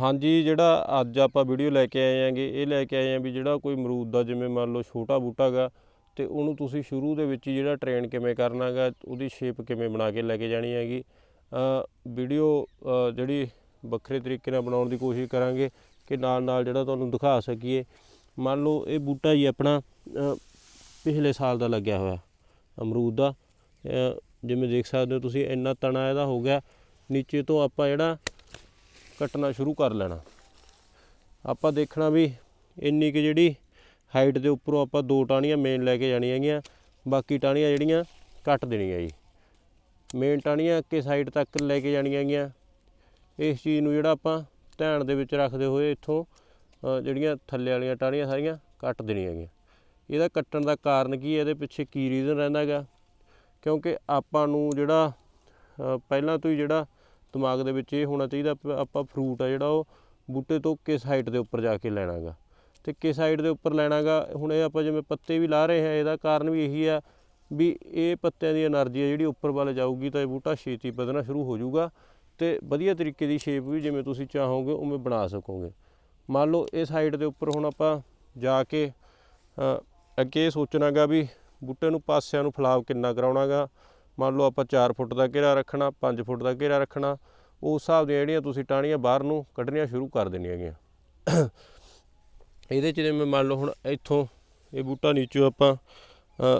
ਹਾਂਜੀ, ਜਿਹੜਾ ਅੱਜ ਆਪਾਂ ਵੀਡੀਓ ਲੈ ਕੇ ਆਏ ਆਂਗੇ ਇਹ ਲੈ ਕੇ ਆਏ ਆਂ ਵੀ ਜਿਹੜਾ ਕੋਈ ਅਮਰੂਦ ਦਾ ਜਿਵੇਂ ਮੰਨ ਲਓ ਛੋਟਾ ਬੂਟਾ ਗਾ, ਤੇ ਉਹਨੂੰ ਤੁਸੀਂ ਸ਼ੁਰੂ ਦੇ ਵਿੱਚ ਹੀ ਜਿਹੜਾ ਟ੍ਰੇਨ ਕਿਵੇਂ ਕਰਨਾਗਾ ਉਹਦੀ ਸ਼ੇਪ ਕਿਵੇਂ ਬਣਾ ਕੇ ਲੈ ਕੇ ਜਾਣੀ ਹੈਗੀ। ਵੀਡੀਓ ਜਿਹੜੀ ਵੱਖਰੇ ਤਰੀਕੇ ਨਾਲ ਬਣਾਉਣ ਦੀ ਕੋਸ਼ਿਸ਼ ਕਰਾਂਗੇ ਕਿ ਨਾਲ ਨਾਲ ਜਿਹੜਾ ਤੁਹਾਨੂੰ ਦਿਖਾ ਸਕੀਏ। ਮੰਨ ਲਓ ਇਹ ਬੂਟਾ ਹੀ ਆਪਣਾ ਪਿਛਲੇ ਸਾਲ ਦਾ ਲੱਗਿਆ ਹੋਇਆ ਅਮਰੂਦ ਦਾ। ਜਿਵੇਂ ਦੇਖ ਸਕਦੇ ਹੋ ਤੁਸੀਂ, ਇੰਨਾ ਤਣਾ ਇਹਦਾ ਹੋ ਗਿਆ। ਨੀਚੇ ਤੋਂ ਆਪਾਂ ਜਿਹੜਾ ਕੱਟਣਾ ਸ਼ੁਰੂ ਕਰ ਲੈਣਾ। ਆਪਾਂ ਦੇਖਣਾ ਵੀ ਇੰਨੀ ਕਿ ਜਿਹੜੀ ਹਾਈਟ ਦੇ ਉੱਪਰੋਂ ਆਪਾਂ ਦੋ ਟਾਹਣੀਆਂ ਮੇਨ ਲੈ ਕੇ ਜਾਣੀਆਂ ਹੈਗੀਆਂ, ਬਾਕੀ ਟਾਹਣੀਆਂ ਜਿਹੜੀਆਂ ਕੱਟ ਦੇਣੀਆਂ ਜੀ। ਮੇਨ ਟਾਹਣੀਆਂ ਅੱਕੇ ਸਾਈਡ ਤੱਕ ਲੈ ਕੇ ਜਾਣੀਆਂ ਹੈਗੀਆਂ। ਇਸ ਚੀਜ਼ ਨੂੰ ਜਿਹੜਾ ਆਪਾਂ ਧਿਆਨ ਦੇ ਵਿੱਚ ਰੱਖਦੇ ਹੋਏ ਇੱਥੋਂ ਜਿਹੜੀਆਂ ਥੱਲੇ ਵਾਲੀਆਂ ਟਾਹਣੀਆਂ ਸਾਰੀਆਂ ਕੱਟ ਦੇਣੀਆਂ ਹੈਗੀਆਂ। ਇਹਦਾ ਕੱਟਣ ਦਾ ਕਾਰਨ ਕੀ ਹੈ? ਇਹਦੇ ਪਿੱਛੇ ਕੀ ਰੀਜ਼ਨ ਰਹਿੰਦਾ ਹੈਗਾ? ਕਿਉਂਕਿ ਆਪਾਂ ਨੂੰ ਜਿਹੜਾ ਪਹਿਲਾਂ ਤੋਂ ਹੀ ਜਿਹੜਾ ਦਿਮਾਗ ਦੇ ਵਿੱਚ ਇਹ ਹੋਣਾ ਚਾਹੀਦਾ ਆਪਾਂ ਫਰੂਟ ਆ ਜਿਹੜਾ ਉਹ ਬੂਟੇ ਤੋਂ ਕਿਸ ਹਾਈਟ ਦੇ ਉੱਪਰ ਜਾ ਕੇ ਲੈਣਾਗਾ। ਤੇ ਕਿਸ ਹਾਈਟ ਦੇ ਉੱਪਰ ਲੈਣਾਗਾ, ਹੁਣ ਇਹ ਆਪਾਂ ਜਿਵੇਂ ਪੱਤੇ ਵੀ ਲਾ ਰਹੇ ਹਾਂ, ਇਹਦਾ ਕਾਰਨ ਵੀ ਇਹੀ ਆ ਵੀ ਇਹ ਪੱਤਿਆਂ ਦੀ એનર્ਜੀ ਆ ਜਿਹੜੀ ਉੱਪਰ ਵੱਲ ਜਾਊਗੀ ਤਾਂ ਇਹ ਬੂਟਾ ਛੇਤੀ ਵਧਣਾ ਸ਼ੁਰੂ ਹੋ ਜਾਊਗਾ ਤੇ ਵਧੀਆ ਤਰੀਕੇ ਦੀ ਸ਼ੇਪ ਵੀ ਜਿਵੇਂ ਤੁਸੀਂ ਚਾਹੋਗੇ ਉਵੇਂ ਬਣਾ ਸਕੋਗੇ। ਮੰਨ ਲਓ ਇਹ ਸਾਈਡ ਦੇ ਉੱਪਰ ਹੁਣ ਆਪਾਂ ਜਾ ਕੇ ਅੱਗੇ ਸੋਚਣਾਗਾ ਵੀ ਬੂਟੇ ਨੂੰ ਪਾਸਿਆਂ ਨੂੰ ਫਲਾਵ ਕਿੰਨਾ ਕਰਾਉਣਾਗਾ ਮੰਨ ਲਓ ਆਪਾਂ 4 ਫੁੱਟ ਦਾ ਘੇਰਾ ਰੱਖਣਾ 5 ਫੁੱਟ ਦਾ ਘੇਰਾ ਰੱਖਣਾ, ਉਸ ਹਿਸਾਬ ਦੀਆਂ ਜਿਹੜੀਆਂ ਤੁਸੀਂ ਟਾਹਣੀਆਂ ਬਾਹਰ ਨੂੰ ਕੱਢਣੀਆਂ ਸ਼ੁਰੂ ਕਰ ਦੇਣੀਆਂ ਹੈਗੀਆਂ। ਇਹਦੇ ਚ ਜਿਵੇਂ ਮੰਨ ਲਓ ਹੁਣ ਇੱਥੋਂ ਇਹ ਬੂਟਾ ਨੀਚੋਂ ਆਪਾਂ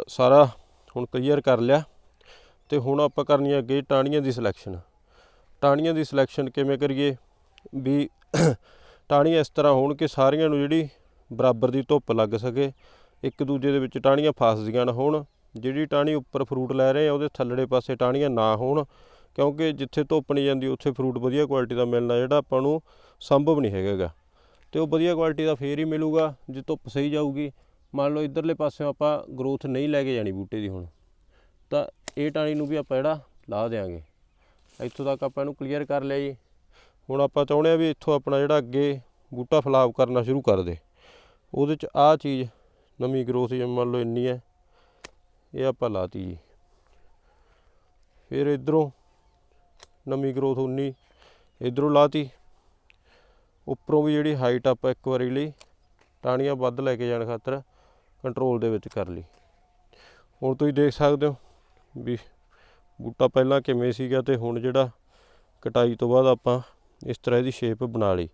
ਸਾਰਾ ਹੁਣ ਕਲੀਅਰ ਕਰ ਲਿਆ ਤੇ ਹੁਣ ਆਪਾਂ ਕਰਨੀ ਹੈ ਅੱਗੇ ਟਾਹਣੀਆਂ ਦੀ ਸਿਲੈਕਸ਼ਨ ਟਾਹਣੀਆਂ ਦੀ ਸਿਲੈਕਸ਼ਨ ਕਿਵੇਂ ਕਰੀਏ? ਵੀ ਟਾਹਣੀਆਂ ਇਸ ਤਰ੍ਹਾਂ ਹੋਣ ਕਿ ਸਾਰੀਆਂ ਨੂੰ ਜਿਹੜੀ ਬਰਾਬਰ ਦੀ ਧੁੱਪ ਲੱਗ ਸਕੇ, ਇੱਕ ਦੂਜੇ ਦੇ ਵਿੱਚ ਟਾਹਣੀਆਂ ਫਸਦੀਆਂ ਨਾ ਹੋਣ। ਜਿਹੜੀ ਟਾਹਣੀ ਉੱਪਰ ਫਰੂਟ ਲੈ ਰਹੇ ਆ, ਉਹਦੇ ਥੱਲੜੇ ਪਾਸੇ ਟਾਹਣੀਆਂ ਨਾ ਹੋਣ, ਕਿਉਂਕਿ ਜਿੱਥੇ ਧੁੱਪ ਨਹੀਂ ਜਾਂਦੀ, ਉੱਥੇ ਫਰੂਟ ਵਧੀਆ ਕੁਆਲਿਟੀ ਦਾ ਮਿਲਣਾ, ਜਿਹੜਾ ਆਪਾਂ ਨੂੰ ਸੰਭਵ ਨਹੀਂ ਹੈਗਾਗਾ ਤੇ ਉਹ ਵਧੀਆ ਕੁਆਲਿਟੀ ਦਾ ਫੇਰ ਹੀ ਮਿਲੂਗਾ, ਜੇ ਧੁੱਪ ਸਹੀ ਜਾਊਗੀ। ਮੰਨ ਲਓ ਇਧਰਲੇ ਪਾਸਿਓਂ ਆਪਾਂ ਗਰੋਥ ਨਹੀਂ ਲੈ ਕੇ ਜਾਣੀ ਬੂਟੇ ਦੀ ਹੁਣ, ਤਾਂ ਇਹ ਟਾਹਣੀ ਨੂੰ ਵੀ ਆਪਾਂ ਜਿਹੜਾ ਲਾ ਦੇਾਂਗੇ ਇੱਥੋਂ ਤੱਕ ਆਪਾਂ ਇਹਨੂੰ ਕਲੀਅਰ ਕਰ ਲਿਆ ਜੀ। ਹੁਣ ਆਪਾਂ ਚਾਹੁੰਦੇ ਆ ਵੀ ਇੱਥੋਂ ਆਪਣਾ ਜਿਹੜਾ ਅੱਗੇ ਬੂਟਾ ਫਲਾਪ ਕਰਨਾ ਸ਼ੁਰੂ ਕਰ ਦੇ। ਉਹਦੇ ਚ ਆਹ ਚੀਜ਼, ਨਵੀਂ ਗਰੋਥ ਜਿਵੇਂ ਮੰਨ ਲਓ ਇੰਨੀ ਹੈ ਇਹ ਆਪਾਂ ਲਾਤੀ ਜੀ। ਫਿਰ ਇਧਰੋਂ ਨਵੀਂ ਗਰੋਥ ਉਨੀ, ਇਧਰੋਂ ਲਾਤੀ। ਉੱਪਰੋਂ ਵੀ ਜਿਹੜੀ ਹਾਈਟ ਆਪਾਂ ਇੱਕ ਵਾਰੀ ਲਈ, ਟਾਹਣੀਆਂ ਵੱਧ ਲੈ ਕੇ ਜਾਣ ਖਾਤਰ ਕੰਟਰੋਲ ਦੇ ਵਿੱਚ ਕਰ ਲਈ। ਹੁਣ ਤੁਸੀਂ ਦੇਖ ਸਕਦੇ ਹੋ ਵੀ ਬੂਟਾ ਪਹਿਲਾਂ ਕਿਵੇਂ ਸੀਗਾ ਤੇ ਹੁਣ ਜਿਹੜਾ ਕਟਾਈ ਤੋਂ ਬਾਅਦ ਆਪਾਂ ਇਸ ਤਰ੍ਹਾਂ ਇਹਦੀ ਸ਼ੇਪ ਬਣਾ ਲਈ।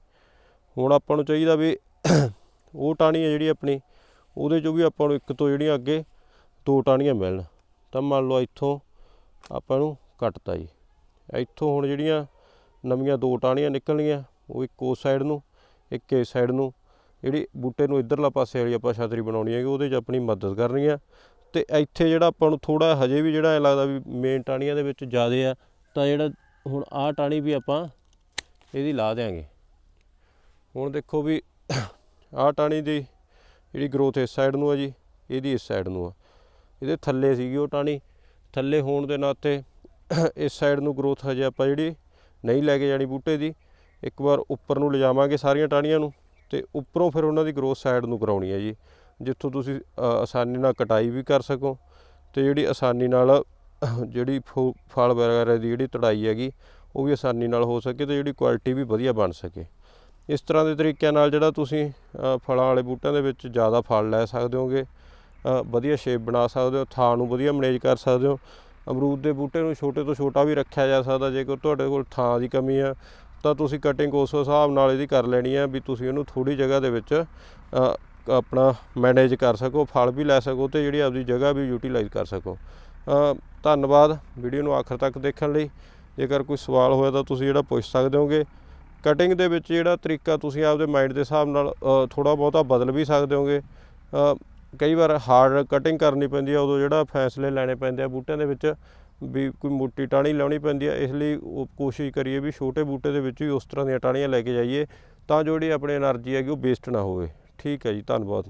ਹੁਣ ਆਪਾਂ ਨੂੰ ਚਾਹੀਦਾ ਵੀ ਉਹ ਟਾਹਣੀ ਹੈ ਜਿਹੜੀ ਆਪਣੀ, ਉਹਦੇ ਚੋਂ ਵੀ ਆਪਾਂ ਨੂੰ ਇੱਕ ਤੋਂ ਜਿਹੜੀਆਂ ਅੱਗੇ ਦੋ ਟਾਹਣੀਆਂ ਮਿਲਣ। ਤਾਂ ਮੰਨ ਲਓ ਇੱਥੋਂ ਆਪਾਂ ਨੂੰ ਕੱਟਤਾ ਜੀ। ਇੱਥੋਂ ਹੁਣ ਜਿਹੜੀਆਂ ਨਵੀਆਂ ਦੋ ਟਾਹਣੀਆਂ ਨਿਕਲਣਗੀਆਂ, ਉਹ ਇੱਕ ਉਸ ਸਾਈਡ ਨੂੰ, ਇੱਕ ਇਸ ਸਾਈਡ ਨੂੰ। ਜਿਹੜੀ ਬੂਟੇ ਨੂੰ ਇਧਰਲਾ ਪਾਸੇ ਵਾਲੀ ਆਪਾਂ ਛਤਰੀ ਬਣਾਉਣੀ ਹੈਗੀ, ਉਹਦੇ 'ਚ ਆਪਣੀ ਮਦਦ ਕਰਨੀ ਆ ਤੇ ਇੱਥੇ ਜਿਹੜਾ ਆਪਾਂ ਨੂੰ ਥੋੜਾ ਹਜੇ ਵੀ ਜਿਹੜਾ ਐ ਲੱਗਦਾ ਵੀ ਮੇਨ ਟਾਹਣੀਆਂ ਦੇ ਵਿੱਚ ਜ਼ਿਆਦੇ ਆ, ਤਾਂ ਜਿਹੜਾ ਹੁਣ ਆਹ ਟਾਹਣੀ ਵੀ ਆਪਾਂ ਇਹਦੀ ਲਾ ਦਿਆਂਗੇ। ਹੁਣ ਦੇਖੋ ਵੀ ਆਹ ਟਾਹਣੀ ਦੀ ਜਿਹੜੀ ਗਰੋਥ ਇਸ ਸਾਈਡ ਨੂੰ ਆ ਜੀ, ਇਹਦੀ ਇਸ ਸਾਈਡ ਨੂੰ ਆ। ਇਹਦੇ ਥੱਲੇ ਸੀਗੀ ਉਹ ਟਾਹਣੀ। ਥੱਲੇ ਹੋਣ ਦੇ ਨਾਤੇ ਇਸ ਸਾਈਡ ਨੂੰ ਗਰੋਥ ਹਜੇ ਆਪਾਂ ਜਿਹੜੀ ਨਹੀਂ ਲੈ ਕੇ ਜਾਣੀ ਬੂਟੇ ਦੀ, ਇੱਕ ਵਾਰ ਉੱਪਰ ਨੂੰ ਲਿਜਾਵਾਂਗੇ ਸਾਰੀਆਂ ਟਾਹਣੀਆਂ ਨੂੰ ਤੇ ਉੱਪਰੋਂ ਫਿਰ ਉਹਨਾਂ ਦੀ ਗਰੋਥ ਸਾਈਡ ਨੂੰ ਕਰਾਉਣੀ ਹੈ ਜੀ। ਜਿੱਥੋਂ ਤੁਸੀਂ ਆਸਾਨੀ ਨਾਲ ਕਟਾਈ ਵੀ ਕਰ ਸਕੋ ਤੇ ਜਿਹੜੀ ਆਸਾਨੀ ਨਾਲ, ਜਿਹੜੀ ਫੂ- ਫਲ ਵਗੈਰਾ ਦੀ ਜਿਹੜੀ ਤੜਾਈ ਹੈਗੀ, ਉਹ ਵੀ ਆਸਾਨੀ ਨਾਲ ਹੋ ਸਕੇ ਤੇ ਜਿਹੜੀ ਕੁਆਲਿਟੀ ਵੀ ਵਧੀਆ ਬਣ ਸਕੇ। ਇਸ ਤਰ੍ਹਾਂ ਦੇ ਤਰੀਕਿਆਂ ਨਾਲ ਜਿਹੜਾ ਤੁਸੀਂ ਫਲਾਂ ਵਾਲੇ ਬੂਟਿਆਂ ਦੇ ਵਿੱਚ ਜ਼ਿਆਦਾ ਫਲ ਲੈ ਸਕਦੇ ਹੋਗੇ। ਵਧੀਆ ਸ਼ੇਪ ਬਣਾ ਸਕਦੇ ਹੋ, ਥਾਂ ਨੂੰ ਵਧੀਆ ਮੈਨੇਜ ਕਰ ਸਕਦੇ ਹੋ। ਅਮਰੂਦ ਦੇ ਬੂਟੇ ਨੂੰ ਛੋਟੇ ਤੋਂ ਛੋਟਾ ਵੀ ਰੱਖਿਆ ਜਾ ਸਕਦਾ, ਜੇਕਰ ਤੁਹਾਡੇ ਕੋਲ ਥਾਂ ਦੀ ਕਮੀ ਆ, ਤਾਂ ਤੁਸੀਂ ਕਟਿੰਗ ਉਸ ਹਿਸਾਬ ਨਾਲ ਇਹਦੀ ਕਰ ਲੈਣੀ ਹੈ ਵੀ ਤੁਸੀਂ ਉਹਨੂੰ ਥੋੜੀ ਜਗ੍ਹਾ ਦੇ ਵਿੱਚ ਆਪਣਾ ਮੈਨੇਜ ਕਰ ਸਕੋ, ਫਲ ਵੀ ਲੈ ਸਕੋ ਤੇ ਜਿਹੜੀ ਆਪਦੀ ਜਗ੍ਹਾ ਵੀ ਯੂਟਿਲਾਈਜ਼ ਕਰ ਸਕੋ। ਧੰਨਵਾਦ ਵੀਡੀਓ ਨੂੰ ਆਖਰ ਤੱਕ ਦੇਖਣ ਲਈ। ਜੇਕਰ ਕੋਈ ਸਵਾਲ ਹੋਇਆ ਤਾਂ ਤੁਸੀਂ ਜਿਹੜਾ ਪੁੱਛ ਸਕਦੇ ਹੋਗੇ। ਕਟਿੰਗ ਦੇ ਵਿੱਚ ਜਿਹੜਾ ਤਰੀਕਾ ਤੁਸੀਂ ਆਪਦੇ ਮਾਈਂਡ ਦੇ ਹਿਸਾਬ ਨਾਲ ਥੋੜਾ ਬਹੁਤਾ ਬਦਲ ਵੀ ਸਕਦੇ ਹੋਗੇ। ਕਈ ਵਾਰ ਹਾਰਡ ਕਟਿੰਗ ਕਰਨੀ ਪੈਂਦੀ ਆ, ਉਦੋਂ ਜਿਹੜਾ ਫੈਸਲੇ ਲੈਣੇ ਪੈਂਦੇ ਆ ਬੂਟਿਆਂ ਦੇ ਵਿੱਚ ਵੀ ਕੋਈ ਮੋਟੀ ਟਾਹਣੀ ਲਾਉਣੀ ਪੈਂਦੀ ਆ, ਇਸ ਲਈ ਉਹ ਕੋਸ਼ਿਸ਼ ਕਰੀਏ ਵੀ ਛੋਟੇ ਬੂਟੇ ਦੇ ਵਿੱਚ ਵੀ ਉਸ ਤਰ੍ਹਾਂ ਦੀਆਂ ਟਾਹਣੀਆਂ ਲੈ ਕੇ ਜਾਈਏ ਤਾਂ ਜੋ ਜਿਹੜੀ ਆਪਣੀ એનર્ਜੀ ਹੈਗੀ ਉਹ ਵੇਸਟ ਨਾ ਹੋਵੇ। ਠੀਕ ਹੈ ਜੀ, ਧੰਨਵਾਦ।